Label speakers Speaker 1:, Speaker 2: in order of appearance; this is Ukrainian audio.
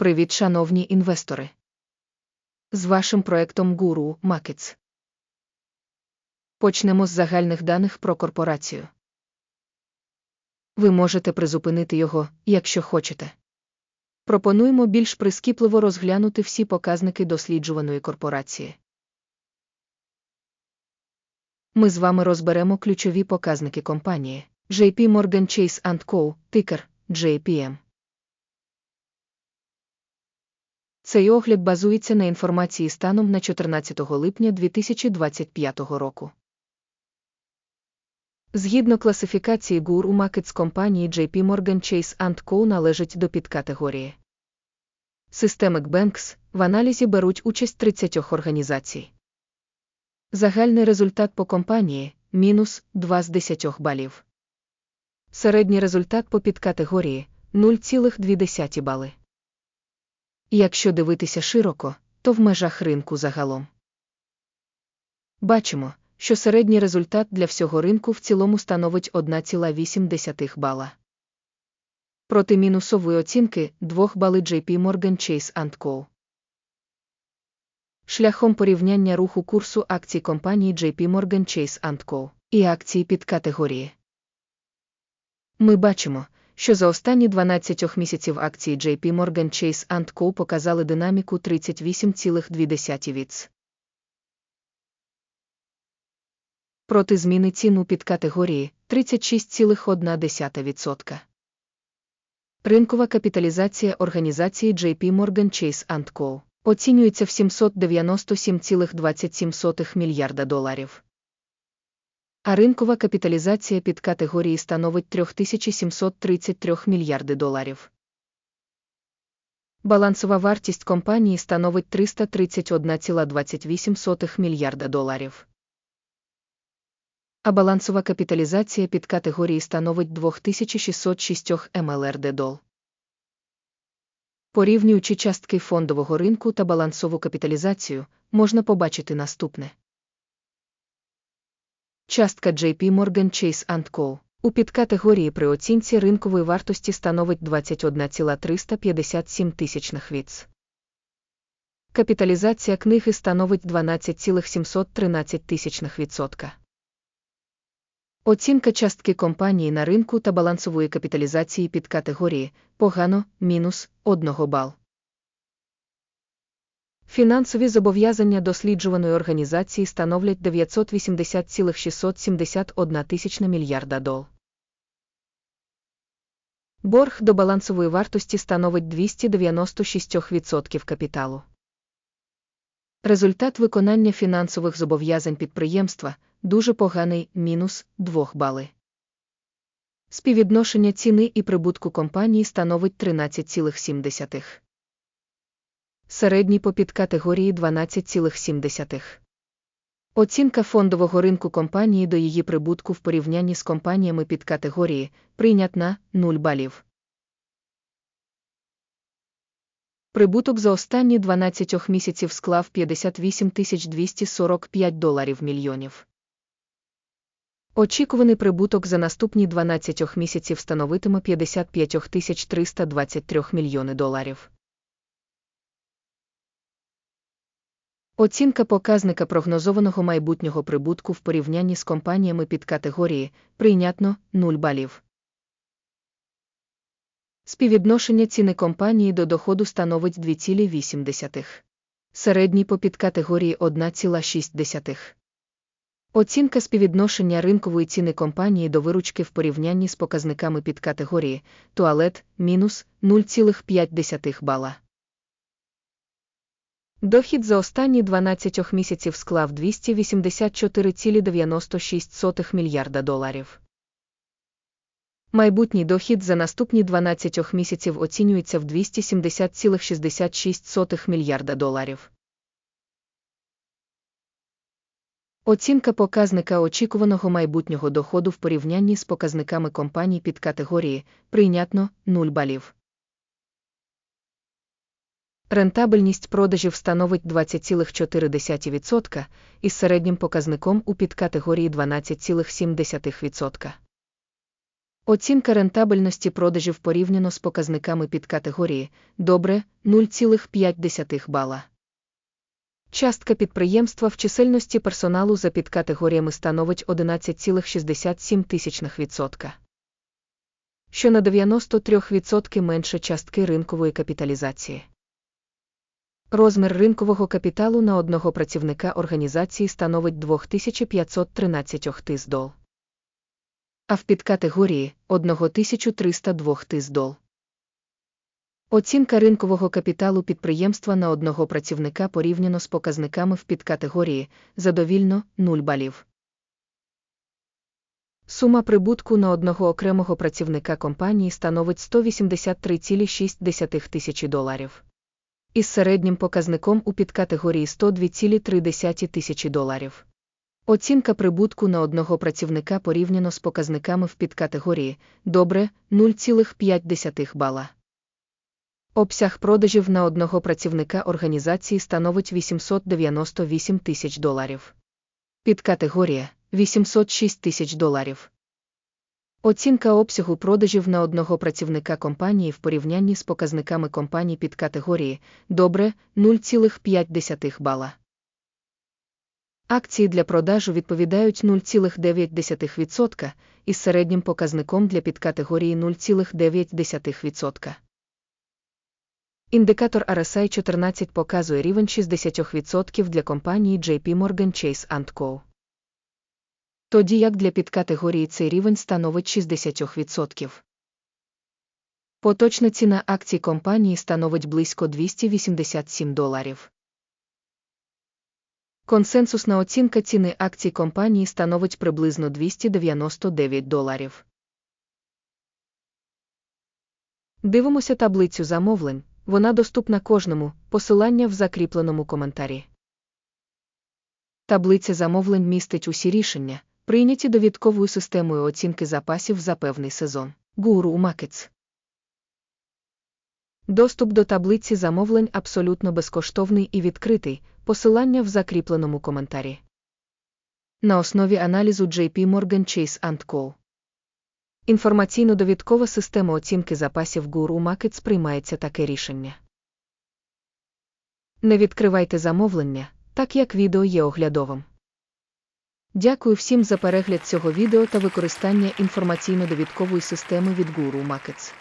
Speaker 1: Привіт, шановні інвестори. З вашим проектом Guru Markets. Почнемо з загальних даних про корпорацію. Ви можете призупинити його, якщо хочете. Пропонуємо більш прискіпливо розглянути всі показники досліджуваної корпорації. Ми з вами розберемо ключові показники компанії JP Morgan Chase Co., тикер JPM. Цей огляд базується на інформації станом на 14 липня 2025 року. Згідно класифікації GUR у Markets компанії JP Morgan Chase Co. належить до підкатегорії. Systemic Banks в аналізі беруть участь 30 організацій. Загальний результат по компанії мінус 2 з 10 балів. Середній результат по підкатегорії 0,2 бали. Якщо дивитися широко, то в межах ринку загалом. Бачимо, що середній результат для всього ринку в цілому становить 1,8 бала. Проти мінусової оцінки 2 бали JP Morgan Chase Co. Шляхом порівняння руху курсу акцій компанії JP Morgan Chase Co. і акцій під категорії. Ми бачимо, що за останні 12 місяців акції JP Morgan Chase Co. показали динаміку 38,2 віц. Проти зміни цін у підкатегорії 36,1%. Ринкова капіталізація організації JP Morgan Chase Co. оцінюється в 797,27 мільярда доларів. А ринкова капіталізація під категорії становить 3733 мільярди доларів. Балансова вартість компанії становить 331,28 мільярда доларів. А балансова капіталізація під категорії становить 2606 МЛРД дол. Порівнюючи частки фондового ринку та балансову капіталізацію, можна побачити наступне. Частка JP Morgan Chase Co. у підкатегорії при оцінці ринкової вартості становить 21,357 тисячних віц. Капіталізація книги становить 12,713 тисячних відсотка. Оцінка частки компанії на ринку та балансової капіталізації під категорії погано мінус 1 бал. Фінансові зобов'язання досліджуваної організації становлять 980,671 тисячна мільярда дол. Борг до балансової вартості становить 296% капіталу. Результат виконання фінансових зобов'язань підприємства дуже поганий мінус 2 бали. Співвідношення ціни і прибутку компанії становить 13,7. Середній по підкатегорії 12,7. Оцінка фондового ринку компанії до її прибутку в порівнянні з компаніями під категорії прийнятна 0 балів. Прибуток за останні 12 місяців склав 58 245 доларів мільйонів. Очікуваний прибуток за наступні 12 місяців становитиме 55 323 мільйони доларів. Оцінка показника прогнозованого майбутнього прибутку в порівнянні з компаніями під категорії прийнятно 0 балів. Співвідношення ціни компанії до доходу становить 2,8. Середній по підкатегорії 1,6. Оцінка співвідношення ринкової ціни компанії до виручки в порівнянні з показниками під категорії туалет мінус 0,5 бала. Дохід за останні 12 місяців склав 284,96 мільярда доларів. Майбутній дохід за наступні 12 місяців оцінюється в 270,66 мільярда доларів. Оцінка показника очікуваного майбутнього доходу в порівнянні з показниками компаній під категорії прийнятно 0 балів. Рентабельність продажів становить 20,4% із середнім показником у підкатегорії 12,7%. Оцінка рентабельності продажів порівняно з показниками під категорії добре 0,5 бала. Частка підприємства в чисельності персоналу за підкатегоріями становить 11,67%, що на 93% менше частки ринкової капіталізації. Розмір ринкового капіталу на одного працівника організації становить 2513 тис. А в підкатегорії 1302 тис дол. Оцінка ринкового капіталу підприємства на одного працівника порівняно з показниками в підкатегорії задовільно 0 балів. Сума прибутку на одного окремого працівника компанії становить 183,6 тисячі доларів. Із середнім показником у підкатегорії 102,3 тисячі доларів. Оцінка прибутку на одного працівника порівняно з показниками в підкатегорії добре 0,5 бала. Обсяг продажів на одного працівника організації становить 898 тисяч доларів. Підкатегорія 806 тисяч доларів. Оцінка обсягу продажів на одного працівника компанії в порівнянні з показниками компаній під категорії добре 0,5 бала. Акції для продажу відповідають 0,9% із середнім показником для підкатегорії 0,9%. Індикатор RSI 14 показує рівень 60% для компанії JP Morgan Chase Co. Тоді як для підкатегорії цей рівень становить 60%. Поточна ціна акцій компанії становить близько 287 доларів. Консенсусна оцінка ціни акцій компанії становить приблизно 299 доларів. Дивимося таблицю замовлень. Вона доступна кожному, посилання в закріпленому коментарі. Таблиця замовлень містить усі рішення, прийняті довідковою системою оцінки запасів за певний сезон. Guru Markets. Доступ до таблиці замовлень абсолютно безкоштовний і відкритий, посилання в закріпленому коментарі. На основі аналізу JP Morgan Chase Co. Інформаційно-довідкова система оцінки запасів Guru Markets приймається таке рішення. Не відкривайте замовлення, так як відео є оглядовим. Дякую всім за перегляд цього відео та використання інформаційно-довідкової системи від Guru Markets.